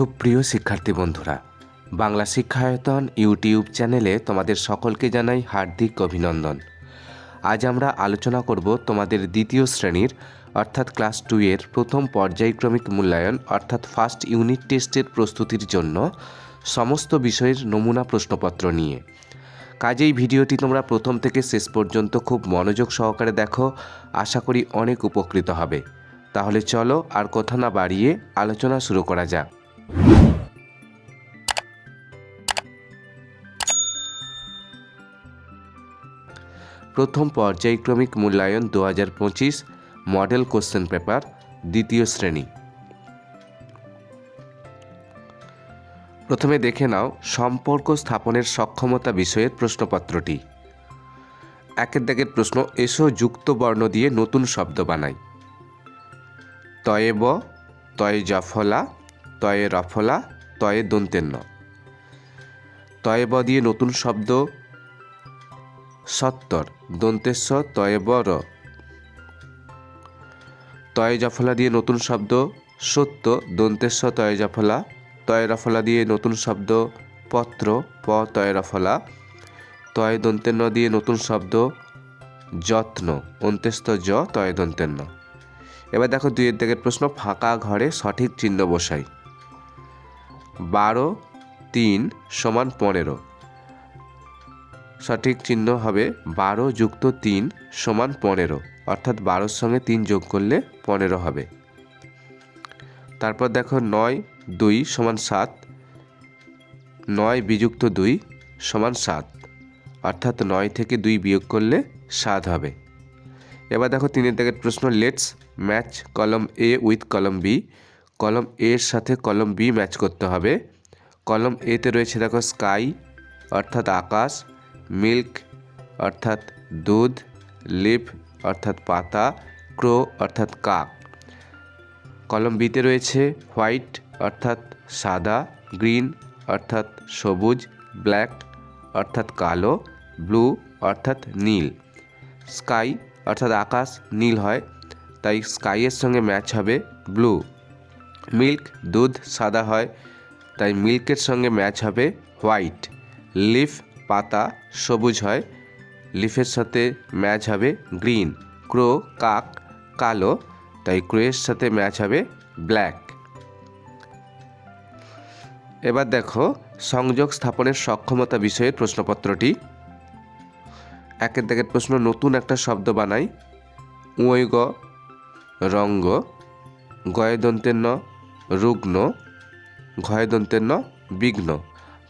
সুপ্রিয় শিক্ষার্থী বন্ধুরা। বাংলা শিক্ষায়তন ইউটিউব চ্যানেলে তোমাদের সকলকে জানাই হার্দিক অভিনন্দন। আজ আমরা আলোচনা করব তোমাদের দ্বিতীয় শ্রেণির, অর্থাৎ ক্লাস টু এর প্রথম পর্যায়ক্রমিক মূল্যায়ন, অর্থাৎ ফার্স্ট ইউনিট টেস্টের প্রস্তুতির জন্য সমস্ত বিষয়ের নমুনা প্রশ্নপত্র নিয়ে। কাজেই ভিডিওটি তোমরা প্রথম থেকে শেষ পর্যন্ত খুব মনোযোগ সহকারে দেখো, আশা করি অনেক উপকৃত হবে। তাহলে চলো আর কথা না বাড়িয়ে আলোচনা শুরু করা যাক। প্রথম পর্যায়ক্রমিক মূল্যায়ন দু হাজার পঁচিশ, মডেল কোশ্চেন পেপার, দ্বিতীয় শ্রেণি। প্রথমে দেখে নাও সম্পর্ক স্থাপনের সক্ষমতা বিষয়ের প্রশ্নপত্রটি। একের দাগের প্রশ্ন, এসো যুক্ত বর্ণ দিয়ে নতুন শব্দ বানাই। তয়ে ব, তয়ে জফলা তয়ে রফলা, তয়ে দন্তেন্ন। তয়ে ব দিয়ে নতুন শব্দ সত্তর। দন্তেশ্ব, তয়ে র। তয়ে জফলা দিয়ে নতুন শব্দ সত্য। দন্তেশ্ব, তয়ে জফলা। তয়ে রফলা দিয়ে নতুন শব্দ পত্র। প, তয়ে রফলা। তয়ে দন্তেন্ন দিয়ে নতুন শব্দ যত্ন। অন্ত্যেস্ত জ, তয়ে দন্তেন্ন। এবার দেখো দুইয়ের দিকের প্রশ্ন ফাঁকা ঘরে সঠিক চিহ্ন বসাই। বারো, তিন সমান পনেরো। সঠিক চিহ্ন হবে বারো যুক্ত তিন সমান পনেরো। অর্থাৎ বারোর সঙ্গে তিন যোগ করলে পনেরো হবে। তারপর দেখো নয়, দুই সমান সাত, নয় বিযুক্ত দুই সমান সাত। অর্থাৎ নয় থেকে দুই বিয়োগ করলে সাত হবে। এবার দেখো তিনের দাগের প্রশ্ন, লেটস ম্যাচ কলম এ উইথ কলম বি কলম এর সাথে কলম বি ম্যাচ করতে হবে। কলম এতে রয়েছে দেখো স্কাই অর্থাৎ আকাশ মিল্ক অর্থাৎ দুধ লিপ অর্থাৎ পাতা ক্রো অর্থাৎ কাক। কলম বিতে রয়েছে হোয়াইট অর্থাৎ সাদা গ্রিন অর্থাৎ সবুজ ব্ল্যাক অর্থাৎ কালো ব্লু অর্থাৎ নীল। স্কাই অর্থাৎ আকাশ নীল হয়, তাই স্কাইয়ের সঙ্গে ম্যাচ হবে ব্লু মিল্ক, দুধ সাদা হয়, তাই মিল্কের সঙ্গে ম্যাচ হবে হোয়াইট। লিফ পাতা সবুজ হয়, লিফের সাথে ম্যাচ হবে গ্রিন। ক্রো কাক কালো, তাই ক্রোয়ের সাথে ম্যাচ হবে ব্ল্যাক। এবার দেখো সংযোগ স্থাপনের সক্ষমতা বিষয়ের প্রশ্নপত্রটি। একের দাগের প্রশ্ন নতুন একটা শব্দ বানাই। উঁয়গ রঙ্গ। গয়দন্তের ন রুগ্ন ঘয়দন্তের ন বিঘ্ন।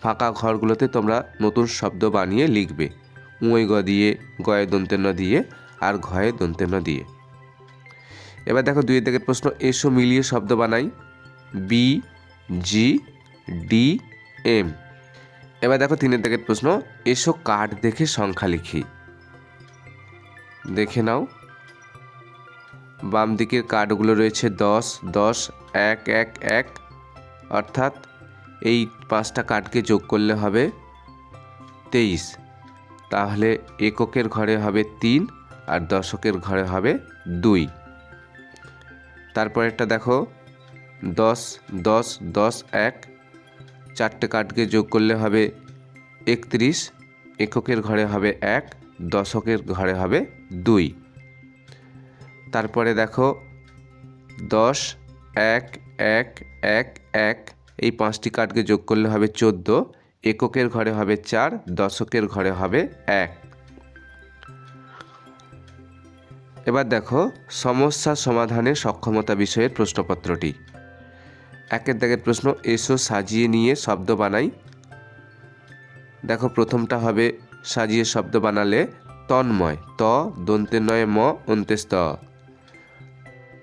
ফাঁকা ঘরগুলোতে তোমরা নতুন শব্দ বানিয়ে লিখবে। উঁয়গ দিয়ে গয়ে দন্তেন্ন দিয়ে আর ঘয়ে দন্তেন্ন দিয়ে। এবার দেখো দুই দিকের প্রশ্ন, এসো মিলিয়ে শব্দ বানাই। B, G, D, M. এবার দেখো তিনের দিকের প্রশ্ন, এসো কার্ড দেখে সংখ্যা লিখি। দেখে নাও। বাম দিকের কার্ডগুলো রয়েছে দশ দশ, এক এক এক। অর্থাৎ এই পাঁচটা কার্ডকে যোগ করলে হবে তেইশ। তাহলে এককের ঘরে হবে তিন আর দশকের ঘরে হবে দুই। তারপর একটা দেখো, দশ দশ দশ, এক। চারটে কার্ডকে যোগ করলে হবে একত্রিশ। এককের ঘরে হবে এক, দশকের ঘরে হবে দুই। তারপরে দেখো, দশ, এক এক এক এক, এই পাঁচটি কার্ডকে যোগ করলে হবে চোদ্দ, এককের ঘরে হবে চার, দশকের ঘরে হবে এক। এবার দেখো, সমস্যা সমাধানের সক্ষমতা বিষয়ের প্রশ্নপত্রটি। একের দাগের প্রশ্ন, এসো সাজিয়ে নিয়ে শব্দ বানাই। দেখো, প্রথমটা হবে সাজিয়ে শব্দ বানালে তন্ময়, ত, দন্তে নয়, ম অন্তেস্ত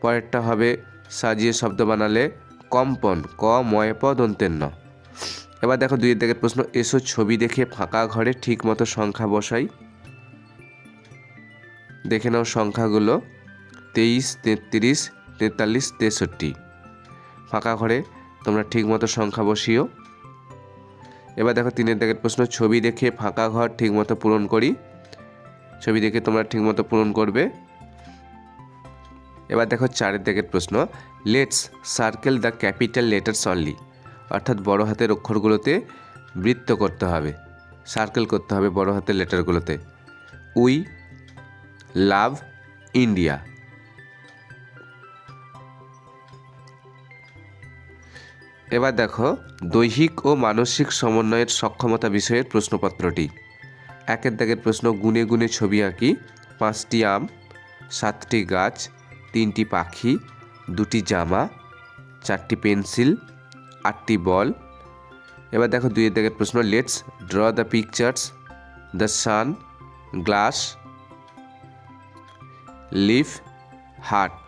পরেরটা হবে সাজিয়ে শব্দ বানালে কম্পন, ক, ময়, প দন্তের ন এবার দেখো দুই দিকের প্রশ্ন, এসো ছবি দেখে ফাঁকা ঘরে ঠিক মতো সংখ্যা বসাই। দেখে নাও সংখ্যাগুলো, তেইশ, তেত্রিশ, তেতাল্লিশ, তেষট্টি। ফাঁকা ঘরে তোমরা ঠিক মতো সংখ্যা বসিও। এবার দেখো তিনের দিকের প্রশ্ন, ছবি দেখে ফাঁকা ঘর ঠিক মতো পূরণ করি। ছবি দেখে তোমরা ঠিক মতো পূরণ করবে। এবার দেখো চারের দিকের প্রশ্ন। Let's circle the capital letters only অর্থাৎ বড় হাতের অক্ষরগুলোতে বৃত্ত করতে হবে। সার্কেল করতে হবে বড় হাতের লেটারগুলোতে উই লাভ ইন্ডিয়া এবার দেখো, দৈহিক ও মানসিক সমন্বয়ের সক্ষমতা বিষয়ের প্রশ্নপত্রটি। একের দাগের প্রশ্ন গুনে গুনে ছবি আঁকি। পাঁচটি আম, সাতটি গাছ তিনটি পাখি, দুটি জামা, চারটি পেন্সিল, আটটি বল। এবার দেখো দুইয়ের দাগের প্রশ্ন let's draw the pictures the sun glass leaf heart